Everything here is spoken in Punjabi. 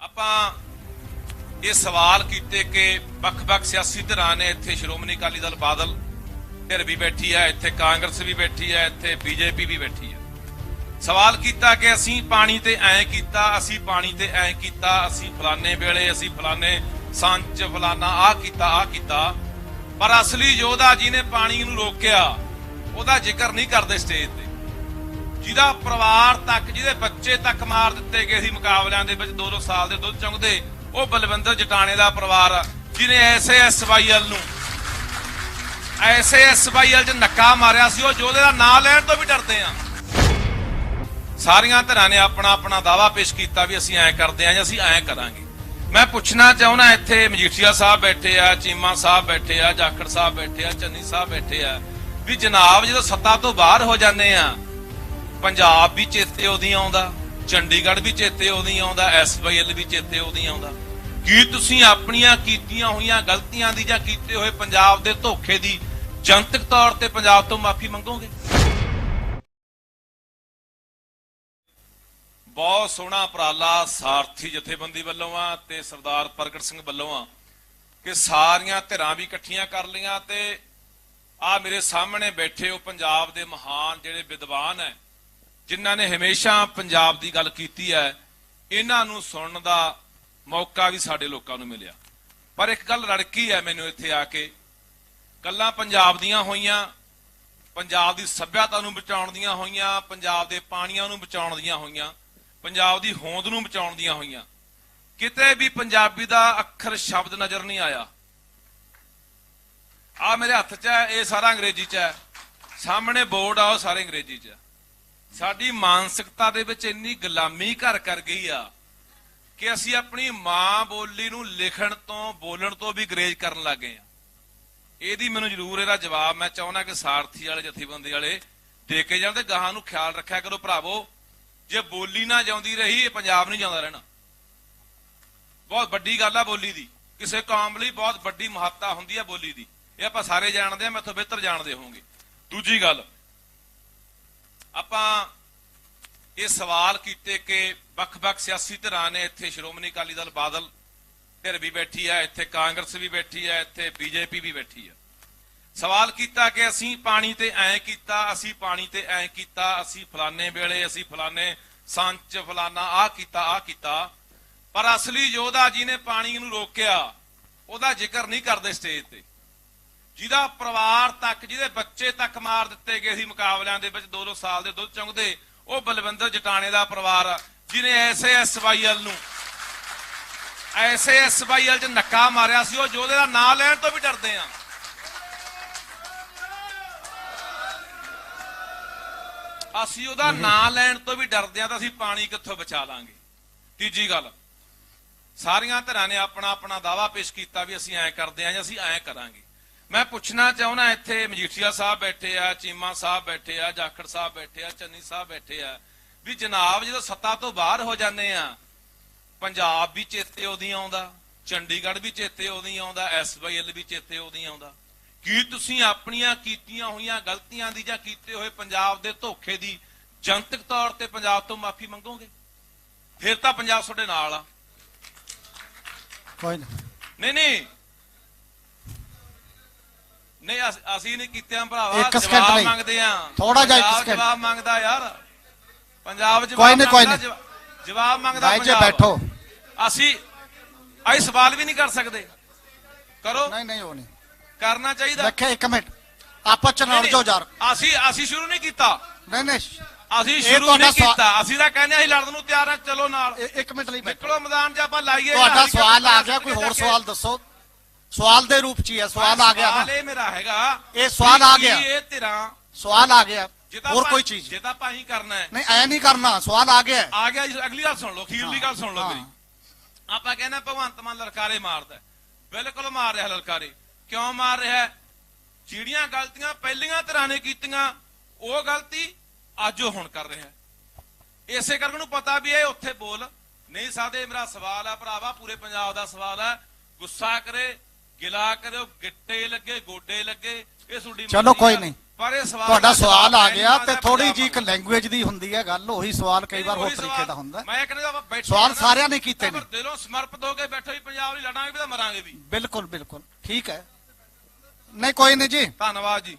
ਆਪਾਂ ਇਹ ਸਵਾਲ ਕੀਤੇ ਕਿ ਵੱਖ-ਵੱਖ ਸਿਆਸੀ ਧਿਰਾਂ ਨੇ ਇੱਥੇ ਸ਼੍ਰੋਮਣੀ ਅਕਾਲੀ ਦਲ ਬਾਦਲ ਧਿਰ ਵੀ ਬੈਠੀ ਹੈ, ਇੱਥੇ ਕਾਂਗਰਸ ਵੀ ਬੈਠੀ ਹੈ, ਇੱਥੇ ਬੀਜੇਪੀ ਵੀ ਬੈਠੀ ਹੈ। ਸਵਾਲ ਕੀਤਾ ਕਿ ਅਸੀਂ ਪਾਣੀ ਤੇ ਐਂ ਕੀਤਾ, ਅਸੀਂ ਪਾਣੀ ਤੇ ਐਂ ਕੀਤਾ, ਅਸੀਂ ਫਲਾਣੇ ਵੇਲੇ, ਅਸੀਂ ਫਲਾਣੇ ਸੰਚ, ਫਲਾਣਾ ਆ ਕੀਤਾ ਆ ਕੀਤਾ। ਪਰ ਅਸਲੀ ਯੋਧਾ ਜਿਹਨੇ ਪਾਣੀ ਨੂੰ ਰੋਕਿਆ, ਉਹਦਾ ਜ਼ਿਕਰ ਨਹੀਂ ਕਰਦੇ ਸਟੇਜ ਤੇ। ਜਿਹਦਾ ਪਰਿਵਾਰ ਤੱਕ ਜਿਹਦੇ ਬੱਚੇ ਤੱਕ ਮਾਰ ਦਿੱਤੇ ਗਏ ਸੀ ਮੁਕਾਬਲਿਆਂ ਦੇ ਵਿੱਚ 2-2 ਸਾਲ ਦੇ ਦੁੱਧ ਚੁੰਗਦੇ ਉਹ ਬਲਵਿੰਦਰ ਜਟਾਣੇ ਦਾ ਪਰਿਵਾਰ ਆ, ਜਿਹਨੇ ਐਸੇ ਨੂੰ ਐਸੇ 'ਚ ਨੱਕਾ ਮਾਰਿਆ ਸੀ ਉਹ ਯੋਧੇ ਦਾ ਨਾਂ ਲੈਣ ਤੋਂ ਵੀ ਡਰਦੇ ਆ। ਸਾਰੀਆਂ ਧਿਰਾਂ ਨੇ ਆਪਣਾ ਆਪਣਾ ਦਾਵਾ ਪੇਸ਼ ਕੀਤਾ ਵੀ ਅਸੀਂ ਐਂ ਕਰਦੇ ਆਂ ਜਾਂ ਅਸੀਂ ਐਂ ਕਰਾਂਗੇ। ਮੈਂ ਪੁੱਛਣਾ ਚਾਹੁੰਦਾ ਇੱਥੇ ਮਜੀਠੀਆ ਸਾਹਿਬ ਬੈਠੇ ਆ ਚੀਮਾ ਸਾਹਿਬ ਬੈਠੇ ਆ ਜਾਖੜ ਸਾਹਿਬ ਬੈਠੇ ਆ ਚੰਨੀ ਸਾਹਿਬ ਬੈਠੇ ਆ ਵੀ ਜਨਾਬ ਜਦੋਂ ਸੱਤਾ ਤੋਂ ਬਾਹਰ ਹੋ ਜਾਂਦੇ ਆ ਪੰਜਾਬ ਵੀ ਚੇਤੇ ਉਹਦੀ ਆਉਂਦਾ, ਚੰਡੀਗੜ੍ਹ ਵੀ ਚੇਤੇ ਉਹਦੀ ਆਉਂਦਾ ਐਸਵਾਈਐਲ ਵੀ ਚੇਤੇ ਉਹਦੀ ਆਉਂਦਾ। ਕੀ ਤੁਸੀਂ ਆਪਣੀਆਂ ਕੀਤੀਆਂ ਹੋਈਆਂ ਗਲਤੀਆਂ ਦੀ ਜਾਂ ਕੀਤੇ ਹੋਏ ਪੰਜਾਬ ਦੇ ਧੋਖੇ ਦੀ ਜਨਤਕ ਤੌਰ ਤੇ ਪੰਜਾਬ ਤੋਂ ਮਾਫੀ ਮੰਗੋਗੇ? ਬਹੁਤ ਸੋਹਣਾ ਉਪਰਾਲਾ ਸਾਰਥੀ ਜਥੇਬੰਦੀ ਵੱਲੋਂ ਆ ਤੇ ਸਰਦਾਰ ਪ੍ਰਗਟ ਸਿੰਘ ਵੱਲੋਂ ਆ ਕਿ ਸਾਰੀਆਂ ਧਿਰਾਂ ਵੀ ਇਕੱਠੀਆਂ ਕਰ ਲਈਆਂ ਤੇ ਆ ਮੇਰੇ ਸਾਹਮਣੇ ਬੈਠੇ ਉਹ ਪੰਜਾਬ ਦੇ ਮਹਾਨ ਜਿਹੜੇ ਵਿਦਵਾਨ ਹੈ ਜਿਨ੍ਹਾਂ ਨੇ ਹਮੇਸ਼ਾ ਪੰਜਾਬ ਦੀ ਗੱਲ ਕੀਤੀ ਹੈ, ਇਹਨਾਂ ਨੂੰ ਸੁਣਨ ਦਾ ਮੌਕਾ ਵੀ ਸਾਡੇ ਲੋਕਾਂ ਨੂੰ ਮਿਲਿਆ। ਪਰ ਇੱਕ ਗੱਲ ਰੜਕੀ ਹੈ ਮੈਨੂੰ ਇੱਥੇ ਆ ਕੇ। ਗੱਲਾਂ ਪੰਜਾਬ ਦੀਆਂ ਹੋਈਆਂ, ਪੰਜਾਬ ਦੀ ਸੱਭਿਅਤਾ ਨੂੰ ਬਚਾਉਣ ਦੀਆਂ ਹੋਈਆਂ, ਪੰਜਾਬ ਦੇ ਪਾਣੀਆਂ ਨੂੰ ਬਚਾਉਣ ਦੀਆਂ ਹੋਈਆਂ, ਪੰਜਾਬ ਦੀ ਹੋਂਦ ਨੂੰ ਬਚਾਉਣ ਦੀਆਂ ਹੋਈਆਂ। ਕਿਤੇ ਵੀ ਪੰਜਾਬੀ ਦਾ ਅੱਖਰ ਸ਼ਬਦ ਨਜ਼ਰ ਨਹੀਂ ਆਇਆ। ਆ ਮੇਰੇ ਹੱਥ 'ਚ ਹੈ, ਇਹ ਸਾਰਾ ਅੰਗਰੇਜ਼ੀ 'ਚ ਹੈ। ਸਾਹਮਣੇ ਬੋਰਡ ਆ, ਉਹ ਸਾਰੇ ਅੰਗਰੇਜ਼ੀ 'ਚ ਹੈ। ਸਾਡੀ ਮਾਨਸਿਕਤਾ ਦੇ ਵਿੱਚ ਇੰਨੀ ਗੁਲਾਮੀ ਘਰ ਕਰ ਗਈ ਆ ਕਿ ਅਸੀਂ ਆਪਣੀ ਮਾਂ ਬੋਲੀ ਨੂੰ ਲਿਖਣ ਤੋਂ, ਬੋਲਣ ਤੋਂ ਵੀ ਗਰੇਜ ਕਰਨ ਲੱਗ ਗਏ ਆ। ਇਹਦੀ ਮੈਨੂੰ ਜ਼ਰੂਰ ਇਹਦਾ ਜਵਾਬ ਮੈਂ ਚਾਹੁੰਦਾ ਕਿ ਸਾਰਥੀ ਵਾਲੇ, ਜਥੇਬੰਦੀ ਵਾਲੇ ਦੇ ਕੇ ਜਾਣ ਤੇ ਗਾਹਾਂ ਨੂੰ ਖਿਆਲ ਰੱਖਿਆ ਕਰੋ ਭਰਾਵੋ। ਜੇ ਬੋਲੀ ਨਾ ਜਾਂਦੀ ਰਹੀ, ਇਹ ਪੰਜਾਬ ਨਹੀਂ ਜਾਂਦਾ ਰਹਿਣਾ। ਬਹੁਤ ਵੱਡੀ ਗੱਲ ਆ ਬੋਲੀ ਦੀ। ਕਿਸੇ ਕੌਮ ਲਈ ਬਹੁਤ ਵੱਡੀ ਮਹੱਤਤਾ ਹੁੰਦੀ ਆ ਬੋਲੀ ਦੀ। ਇਹ ਆਪਾਂ ਸਾਰੇ ਜਾਣਦੇ ਆ, ਮੈਥੋਂ ਬਿਹਤਰ ਜਾਣਦੇ ਹੋਵੋਗੇ। ਦੂਜੀ ਗੱਲ ਆਪਾਂ ਇਹ ਸਵਾਲ ਕੀਤੇ ਕਿ ਵੱਖ-ਵੱਖ ਸਿਆਸੀ ਧਿਰਾਂ ਨੇ ਇੱਥੇ ਸ਼੍ਰੋਮਣੀ ਅਕਾਲੀ ਦਲ ਬਾਦਲ ਧਿਰ ਵੀ ਬੈਠੀ ਹੈ ਇੱਥੇ ਕਾਂਗਰਸ ਵੀ ਬੈਠੀ ਹੈ ਇੱਥੇ ਬੀਜੇਪੀ ਵੀ ਬੈਠੀ ਹੈ ਸਵਾਲ ਕੀਤਾ ਕਿ ਅਸੀਂ ਪਾਣੀ ਤੇ ਐਂ ਕੀਤਾ, ਅਸੀਂ ਪਾਣੀ ਤੇ ਐਂ ਕੀਤਾ, ਅਸੀਂ ਫਲਾਣੇ ਵੇਲੇ ਅਸੀਂ ਫਲਾਣੇ ਸੰਚ, ਫਲਾਣਾ ਆ ਕੀਤਾ ਆ ਕੀਤਾ। ਪਰ ਅਸਲੀ ਯੋਧਾ ਜੀ ਨੇ ਪਾਣੀ ਨੂੰ ਰੋਕਿਆ, ਉਹਦਾ ਜ਼ਿਕਰ ਨਹੀਂ ਕਰਦੇ ਸਟੇਜ ਤੇ। ਜਿਹਦਾ ਪਰਿਵਾਰ ਤੱਕ ਜਿਹਦੇ ਬੱਚੇ ਤੱਕ ਮਾਰ ਦਿੱਤੇ ਗਏ ਸੀ ਮੁਕਾਬਲਿਆਂ ਦੇ ਵਿੱਚ 2-2 ਸਾਲ ਦੇ ਦੁੱਧ ਚੁੰਗਦੇ ਉਹ ਬਲਵਿੰਦਰ ਜਟਾਣੇ ਦਾ ਪਰਿਵਾਰ ਜਿਹਨੇ ਐਸੇ ਐਸਵਾਈਐਲ ਨੂੰ ਐਸੇ ਐਸਵਾਈਐਲ 'ਚ ਨੱਕਾ ਮਾਰਿਆ ਸੀ ਉਹ ਯੋਧੇ ਦਾ ਨਾਂ ਲੈਣ ਤੋਂ ਵੀ ਡਰਦੇ ਆ। ਅਸੀਂ ਉਹਦਾ ਨਾਂ ਲੈਣ ਤੋਂ ਵੀ ਡਰਦੇ ਆ ਤਾਂ ਅਸੀਂ ਪਾਣੀ ਕਿੱਥੋਂ ਬਚਾ ਲਾਂਗੇ? ਤੀਜੀ ਗੱਲ ਸਾਰੀਆਂ ਧਿਰਾਂ ਨੇ ਆਪਣਾ ਆਪਣਾ ਦਾਵਾ ਪੇਸ਼ ਕੀਤਾ ਵੀ ਅਸੀਂ ਐਂ ਕਰਦੇ ਆਂ ਜਾਂ ਅਸੀਂ ਐਂ ਕਰਾਂਗੇ। ਮੈਂ ਪੁੱਛਣਾ ਚਾਹੁੰਦਾ ਇੱਥੇ ਮਜੀਠੀਆ ਸਾਹਿਬ ਬੈਠੇ ਆ ਚੀਮਾ ਸਾਹਿਬ ਬੈਠੇ ਆ ਜਾਖੜ ਸਾਹਿਬ ਬੈਠੇ ਆ ਚੰਨੀ ਸਾਹਿਬ ਬੈਠੇ ਆ। ਵੀ ਜਨਾਬ ਜਦੋਂ ਸੱਤਾ ਤੋਂ ਬਾਹਰ ਹੋ ਜਾਂਦੇ ਆ ਪੰਜਾਬ ਵੀ ਚੇਤੇ ਉਹਦੀ ਆਉਂਦਾ ਚੰਡੀਗੜ੍ਹ ਵੀ ਚੇਤੇ ਉਹਦੀ ਆਉਂਦਾ ਐਸਵਾਈਐਲ ਵੀ ਚੇਤੇ ਉਹਦੀ ਆਉਂਦਾ। ਕੀ ਤੁਸੀਂ ਆਪਣੀਆਂ ਕੀਤੀਆਂ ਹੋਈਆਂ ਗਲਤੀਆਂ ਦੀ ਜਾਂ ਕੀਤੇ ਹੋਏ ਪੰਜਾਬ ਦੇ ਧੋਖੇ ਦੀ ਜਨਤਕ ਤੌਰ ਤੇ ਪੰਜਾਬ ਤੋਂ ਮਾਫੀ ਮੰਗੋਗੇ? ਫਿਰ ਤਾਂ ਪੰਜਾਬ ਤੁਹਾਡੇ ਨਾਲ ਆ। ਕੋਈ ਨਾ। ਨਹੀਂ ਨਹੀਂ। ਨਹੀਂ ਅਸ- ਨਹੀਂ ਕੀਤਿਆਂ ਭਰਾਵਾ ਇੱਕ ਸਕਿੰਟ ਜਵਾਬ। ਮੰਗਦੇ ਆ। ਥੋੜ੍ਹਾ ਜਿਹਾ ਇੱਕ ਪੰਜਾਬ ਸਕਿੰਟ। ਜਵਾਬ ਮੰਗਦਾ ਯਾਰ। ਪੰਜਾਬ ਜਵਾਬ ਕੋਈ ਨੀ, ਕੋਈ ਮੰਗਦਾ, ਨੀ। ਜਵਾ- ਜਵਾਬ ਮੰਗਦਾ ਭਾਈ ਜੀ ਪੰਜਾਬ। ਬੈਠੋ। ਅਸੀਂ ਅਸੀਂ ਸਵਾਲ ਵੀ ਨਹੀਂ ਕਰ ਸਕਦੇ। ਕਰੋ। ਨਹੀਂ ਨਹੀਂ ਉਹ ਨਹੀਂ। ਕਰਨਾ ਚਾਹੀਦਾ। ਦੇਖੇ ਇੱਕ ਮਿੰਟ। ਆਪਾਂ ਚ ਨਹੀਂ, ਲੜ ਜਾਓ ਯਾਰ। ਅਸੀਂ ਅਸੀਂ ਸ਼ੁਰੂ ਨਹੀਂ ਕੀਤਾ। ਨਹੀਂ ਨਹੀਂ। ਅਸੀਂ ਸ਼ੁਰੂ ਨਹੀਂ ਕੀਤਾ। ਅਸੀਂ ਤਾਂ ਕਹਿੰਦੇ ਅਸੀਂ ਲੜਨ ਨੂੰ ਤਿਆਰ ਆ ਚਲੋ ਨਾਲ। ਇੱਕ ਮਿੰਟ ਲਈ ਨਿਕਲੋ ਮੈਦਾਨ 'ਚ ਆਪਾਂ ਲਾਈਏ ਤੁਹਾਡਾ ਸਵਾਲ ਆ ਗਿਆ ਕੋਈ ਹੋਰ ਜਾ। ਸਵਾਲ ਦੱਸੋ। ਸਵਾਲ ਦੇ ਰੂਪ ਚ ਹੀ ਹੈ ਸਵਾਲ ਆ ਗਿਆ ਸਵਾਲ ਨਾ ਇਹ ਮੇਰਾ ਹੈਗਾ ਇਹ ਸਵਾਲ ਆ ਗਿਆ। ਇਹ ਧਿਰਾਂ ਸਵਾਲ ਆ ਗਿਆ ਹੋਰ ਕੋਈ ਚੀਜ਼ ਜੇ ਤਾਂ ਆਪਾਂ ਹੀ ਕਰਨਾ ਹੈ ਨਹੀਂ ਐ ਨਹੀਂ ਕਰਨਾ ਸਵਾਲ ਆ ਗਿਆ ਆ ਗਿਆ ਅਗਲੀ ਗੱਲ ਸੁਣ ਲਓ ਅਖੀਰਲੀ ਗੱਲ ਸੁਣ ਲਓ। ਮੇਰੀ ਆਪਾਂ ਕਹਿੰਦੇ ਭਗਵੰਤ ਮਾਨ ਲਲਕਾਰੇ ਮਾਰਦਾ। ਬਿਲਕੁਲ ਮਾਰ ਰਿਹਾ ਲਲਕਾਰੇ ਕਿਉਂ ਮਾਰ ਰਿਹਾ? ਜਿਹੜੀਆਂ ਗਲਤੀਆਂ ਪਹਿਲੀਆਂ ਤਰ੍ਹਾਂ ਨੇ ਕੀਤੀਆਂ ਉਹ ਗਲਤੀ ਅੱਜ ਉਹ ਹੁਣ ਕਰ ਰਿਹਾ। ਇਸੇ ਕਰਕੇ ਨੂੰ ਪਤਾ ਵੀ ਇਹ ਉੱਥੇ ਬੋਲ ਨਹੀਂ ਸਕਦੇ ਮੇਰਾ ਸਵਾਲ ਹੈ ਭਰਾਵਾ ਪੂਰੇ ਪੰਜਾਬ ਦਾ ਸਵਾਲ ਹੈ ਗੁੱਸਾ ਕਰੇ ਗਿਲਾ ਕਰਿਓ ਗਿੱਟੇ ਲੱਗੇ ਗੋਡੇ ਲੱਗੇ ਇਹ ਤੁਹਾਡੀ ਚਲੋ ਕੋਈ। ਨਹੀਂ। ਪਰ ਇਹ ਸਵਾਲ ਤੁਹਾਡਾ ਸਵਾਲ ਆ ਗਿਆ ਤੇ ਥੋੜੀ ਜੀ ਇੱਕ ਲੈਂਗੁਏਜ ਦੀ ਹੁੰਦੀ ਹੈ ਗੱਲ ਉਹੀ ਸਵਾਲ ਕਈ ਵਾਰ ਹੋਰ ਤਰੀਕੇ ਦਾ ਹੁੰਦਾ। ਮੈਂ ਕਹਿੰਦਾ ਆਪਾਂ ਬੈਠੇ ਸਵਾਲ ਸਾਰਿਆਂ ਨੇ ਕੀਤੇ ਨੇ। ਦਿਲੋਂ ਸਮਰਪਿਤ ਹੋ ਕੇ ਬੈਠੋ ਵੀ ਪੰਜਾਬ ਲਈ ਲੜਾਂਗੇ ਵੀ ਤਾਂ ਮਰਾਂਗੇ ਵੀ ਬਿਲਕੁਲ ਬਿਲਕੁਲ ਠੀਕ ਹੈ ਨਹੀਂ ਕੋਈ ਨਹੀਂ ਜੀ ਧੰਨਵਾਦ ਜੀ